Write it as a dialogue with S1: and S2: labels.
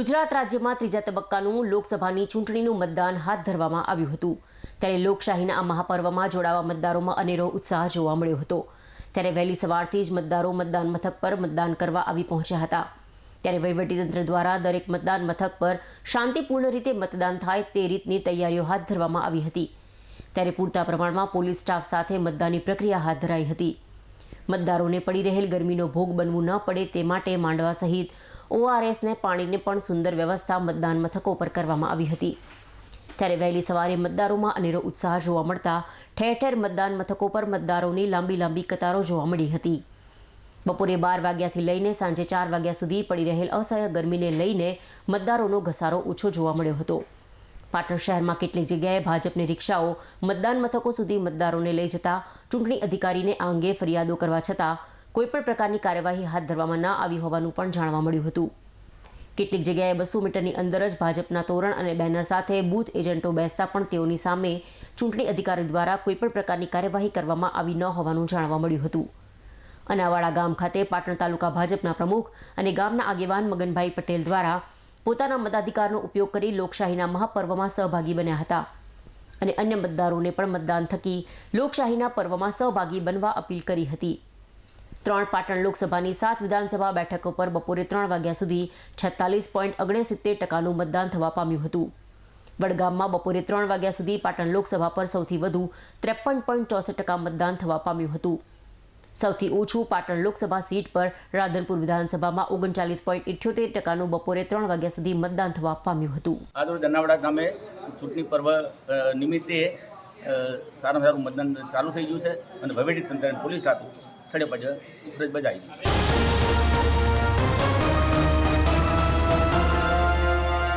S1: ગુજરાત રાજ્યમાં ત્રીજા તબક્કાનું લોકસભાની ચૂંટણીનું મતદાન હાથ ધરવામાં આવ્યું હતું. ત્યારે લોકશાહીના આ મહાપર્વમાં જોડાવા મતદારોમાં અનેરો ઉત્સાહ જોવા મળ્યો હતો. ત્યારે વહેલી સવારથી જ મતદારો મતદાન મથક પર મતદાન કરવા આવી પહોંચ્યા હતા. ત્યારે વહીવટીતંત્ર દ્વારા દરેક મતદાન મથક પર શાંતિપૂર્ણ રીતે મતદાન થાય તે રીતની તૈયારીઓ હાથ ધરવામાં આવી હતી. ત્યારે પૂરતા પ્રમાણમાં પોલીસ સ્ટાફ સાથે મતદાનની પ્રક્રિયા હાથ ધરાઈ હતી. મતદારોને પડી રહેલ ગરમીનો ભોગ બનવું ન પડે તે માટે માંડવા સહિત ઓઆરએસને પાણીને પણ સુંદર વ્યવસ્થા મતદાન મથકો પર કરવામાં આવી હતી. ત્યારે વહેલી સવારે મતદારોમાં અનેરો ઉત્સાહ જોવા મળતા ઠેર ઠેર મતદાન મથકો પર મતદારોની લાંબી લાંબી કતારો જોવા મળી હતી. બપોરે બાર વાગ્યાથી લઈને સાંજે ચાર વાગ્યા સુધી પડી રહેલ અસહ્ય ગરમીને લઈને મતદારોનો ઘસારો ઓછો જોવા મળ્યો હતો. પાટણ શહેરમાં કેટલીક જગ્યાએ ભાજપની રિક્ષાઓ મતદાન મથકો સુધી મતદારોને લઈ જતા ચૂંટણી અધિકારીને આ અંગે ફરિયાદો કરવા છતાં કોઈપણ પ્રકારની કાર્યવાહી હાથ ધરવામાં ન આવી હોવાનું પણ જાણવા મળ્યું હતું. કેટલીક જગ્યાએ બસો મીટરની અંદર જ ભાજપના તોરણ અને બેનર સાથે બૂથ એજન્ટો બેસતા પણ તેઓની સામે ચૂંટણી અધિકારી દ્વારા કોઈપણ પ્રકારની કાર્યવાહી કરવામાં આવી ન હોવાનું જાણવા મળ્યું હતું. અનાવાડા ગામ ખાતે પાટણ તાલુકા ભાજપના પ્રમુખ અને ગામના આગેવાન મગનભાઈ પટેલ દ્વારા પોતાના મતાધિકારનો ઉપયોગ કરી લોકશાહીના મહાપર્વમાં સહભાગી બન્યા હતા અને અન્ય મતદારોને પણ મતદાન થકી લોકશાહીના પર્વમાં સહભાગી બનવા અપીલ કરી હતી. ત્રણ પાટણ લોકસભાની સાત વિધાનસભા બેઠકો પર બપોરે ત્રણ વાગ્યા સુધી છેતાલીસ પોઈન્ટ ઓગણસિત્તેર ટકાનું મતદાન થવા પામ્યું હતું. વડગામમાં બપોરે ત્રણ વાગ્યા સુધી પાટણ લોકસભા પર સૌથી વધુ ત્રેપન પોઈન્ટ ચોસઠ ટકા મતદાન થવા પામ્યું હતું. સૌથી ઓછું પાટણ લોકસભા સીટ પર રાધનપુર વિધાનસભામાં ઓગણચાલીસ પોઈન્ટ ઇઠ્યોતેર ટકાનું બપોરે ત્રણ વાગ્યા સુધી મતદાન થવા પામ્યું હતું.
S2: આજરોજ દનાવડા ગામે ચૂંટણી પર્વ નિમિત્તે સારામાં સારું મતદાન ચાલુ થઈ ગયું છે અને વહીવટી તંત્ર પોલીસ સ્ટાફ સાડે પાંચ ફરજ બજાવી